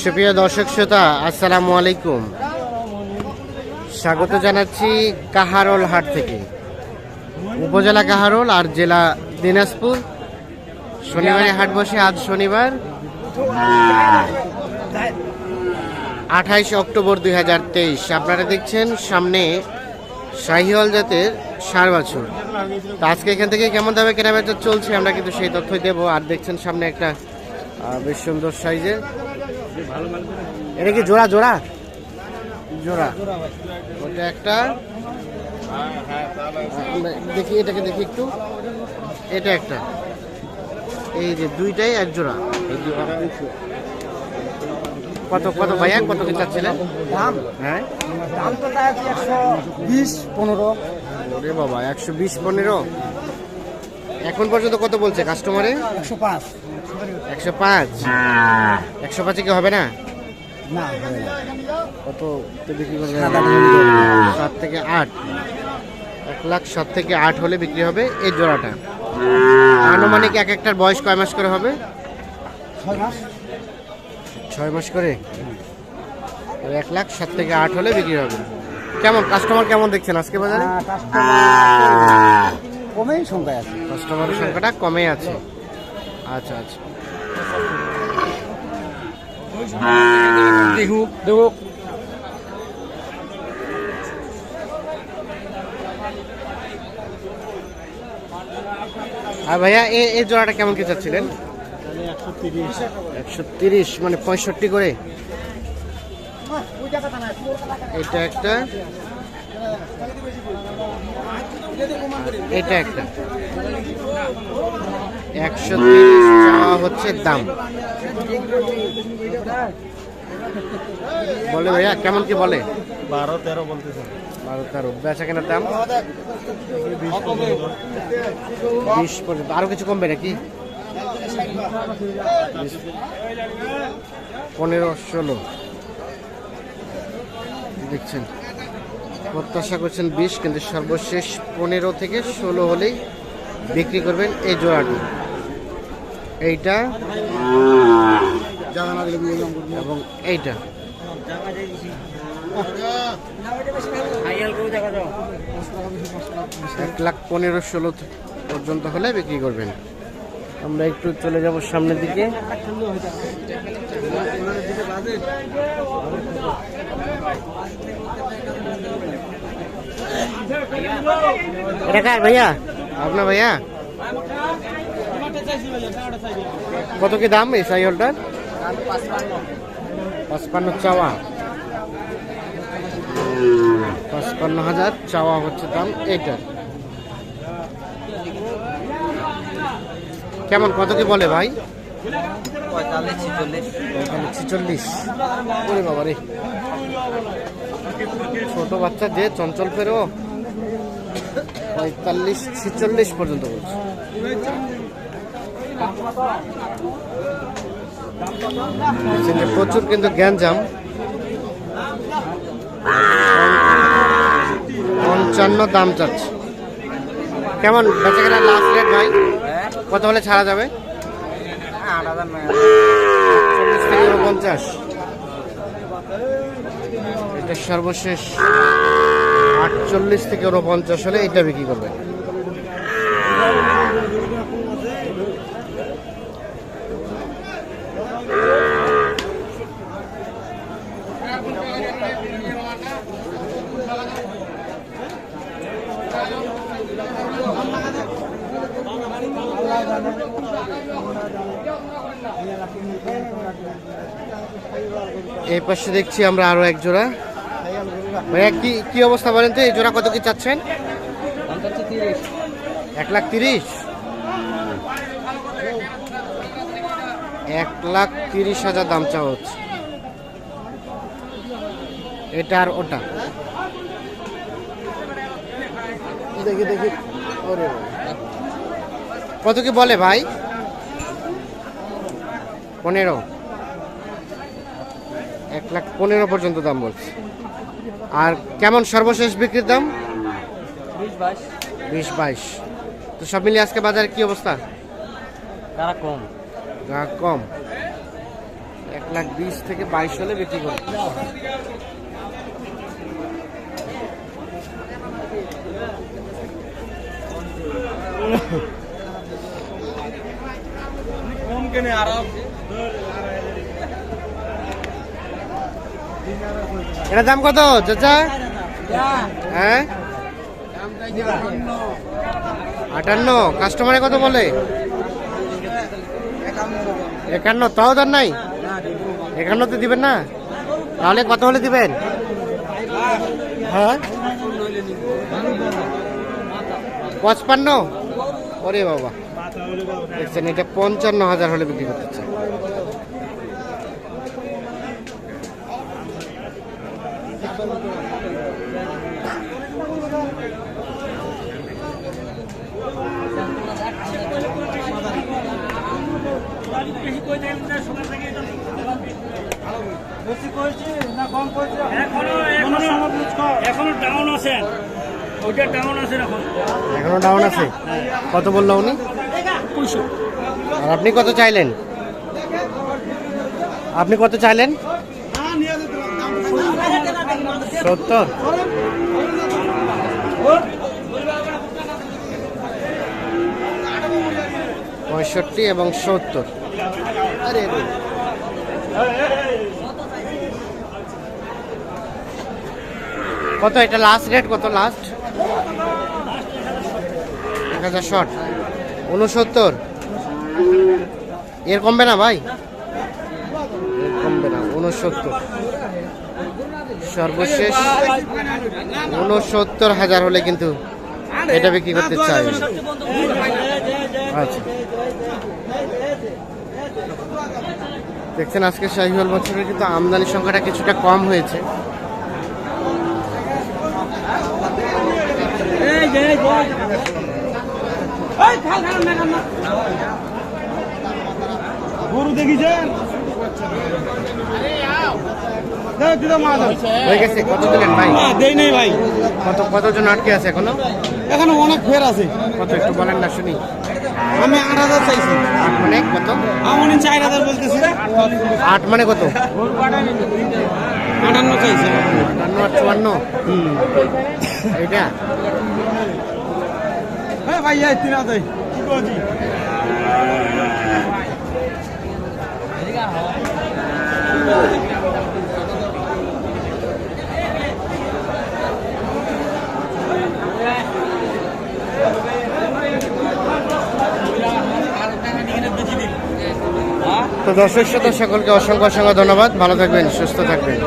সুপ্রিয় দর্শক শ্রোতা, আসসালামু আলাইকুম। স্বাগত জানাচ্ছি কাহারোল হাট থেকে। উপজেলা কাহারোল আর জেলা দিনাজপুর। শনিবারে হাট বসে, আজ শনিবার। আঠাইশ অক্টোবর দুই হাজার তেইশ। আপনারা দেখছেন সামনে শাহিওয়াল জাতের সার বাছুর। আজকে এখান থেকে কেমন দামে কেনাবেচা চলছে, আমরা কিন্তু সেই তথ্যই দেবো। আর দেখছেন সামনে একটা বেশ সুন্দর সাইজের এটা কি জোড়া জোড়া? জোড়া। ওটা একটা। দেখি এটাকে দেখি একটু। এটা একটা। এই যে দুইটাই এক জোড়া। কত কত ভাইয়া কত কি চাচ্ছিলেন? দাম? হ্যাঁ? দাম তো একশো বিশ পনেরো। ওরে বাবা একশো বিশ পনেরো? এখন পর্যন্ত কত বলছে কাস্টমারে একশো পাঁচ। একশো পাঁচ। একশো পাঁচে কি হবে না। কত? তো বিক্রি করবে সাত থেকে আট। এক লাখ সাত থেকে আট হলে বিক্রি হবে এই জোড়াটা। আনুমানিক এক একটার বয়স কয় মাস করে হবে? ছয় মাস। ছয় মাস করে? আর এক লাখ সাত থেকে আট হলে বিক্রি হবে। কেমন? কাস্টমার কেমন দেখছেন আজকে বাজারে? কমেই সংখ্যায় আছে। কাস্টমারের সংখ্যাটা কমে আছে। আচ্ছা আচ্ছা। দেখুক দেখুক। আর ভাইয়া এই জোড়াটা কেমন কি চাচ্ছিলেন? একশো তিরিশ মানে পঁয়ষট্টি করে। এটা একটা। এটা একটা। একশো তিরিশ চাওয়া হচ্ছে দাম। বলে ভাইয়া কেমন কি বলে? বারো তেরো বলতেছে। বারো তেরো। বেচা কেনার দাম? বিশ পর্যন্ত। আরও কিছু কমবে নাকি? পনেরো ষোলো। দেখছেন প্রত্যাশা করছেন বিশ কিন্তু সর্বশেষ পনেরো থেকে ষোলো হলেই বিক্রি করবেন এই জোড়াটি। এইটা। এবং এইটা। এক লাখ পনেরো ষোলো পর্যন্ত হলে বিক্রি করবেন। আমরা একটু চলে যাব সামনের দিকে। ভাইয়া? আপনার ভাইয়া? কত কি দাম এই সাইকেলটার পাঁচপান্ন চাওয়া। পাঁচপান্ন হাজার চাওয়া হচ্ছে দাম এইটার কেমন, কত কি বলে ভাই? ছোট বাচ্চা যে চঞ্চল ফেরো পঁয়তাল্লিশ, ছিচল্লিশ পর্যন্ত বলছে। প্রচুর কিন্তু গ্যাঞ্জাম। পঞ্চান্ন দাম চাচ্ছে। কেমন? বেঁচে গেলে লাস্ট রেট ভাই? কত হলে ছাড়া যাবে? থেকে এটা সর্বশেষ। আটচল্লিশ থেকে উনপঞ্চাশ হলে এটা বিক্রি করবে এই পাশে দেখছি আমরা আরও এক জোড়া। ভাইয়া, কি কি অবস্থা বলেন তো? এই জোড়া কত কি চাচ্ছেন? এক লাখ তিরিশ। এক লাখ তিরিশ হাজার দাম চাওয়া হচ্ছে। এটা আর ওটা। দেখি দেখি। কত কি বলে ভাই? পনেরো। এক লাখ পনেরো পর্যন্ত দাম বলছে। আর কেমন সর্বশেষ বিক্রির দাম? বিশ বাইশ। তো সব মিলিয়ে আজকে বাজারে কি অবস্থা? তারা কম। কম। লাখ বিশ থেকে বাইশ হলে বিক্রি করবে। এটা দাম কত, চাচা? হ্যাঁ? আটান্ন। কাস্টমারে কত বলে? একান্ন। তাও দাম নাই? একান্নতে দিবেন না? তাহলে কত হলে দিবেন? হ্যাঁ? পঁচপান্ন? ওরে বাবা। দেখছেন, এটা পঞ্চান্ন হাজার হলে বিক্রি করতে চাই। এখনও ডাউন আছেন ওইটা ডাউন আছেন এখন এখনও ডাউন আছে? কত বলল উনি? আর আপনি কত চাইলেন? আপনি কত চাইলেন? সত্তর। পঁয়ষট্টি এবং সত্তর। আরে। কত এটা লাস্ট রেট কত লাস্ট এক হাজার শর্ট উনসত্তর এর কমবে না ভাই? কমবে না উনসত্তর সর্বশেষ উনসত্তর হাজার হলে কিন্তু এটা বিক্রি করতে চাই। আচ্ছা। দেখছেন আজকে শাহিওয়াল বছরের কিন্তু আমদানি সংখ্যাটা কিছুটা কম হয়েছে। গরু দেখিছেন? হয়ে গেছে কত দিলেন ভাই? দেই নাই ভাই। কত কতজন আটকে আছে এখনও? এখানে অনেক ফের আছে। কত একটু বলেন না শুনি। আমি আট হাজার চাইছি। আট মানে কত? আমি চার হাজার বলতেছি আট মানে কত? আটান্ন চাইছি। আটান্ন আর চুয়ান্ন? এইটা? হ্যাঁ ভাই তিন হাজার। কি করছি তো দর্শক সকলকে অসংখ্য অসংখ্য ধন্যবাদ। ভালো থাকবেন সুস্থ থাকবেন।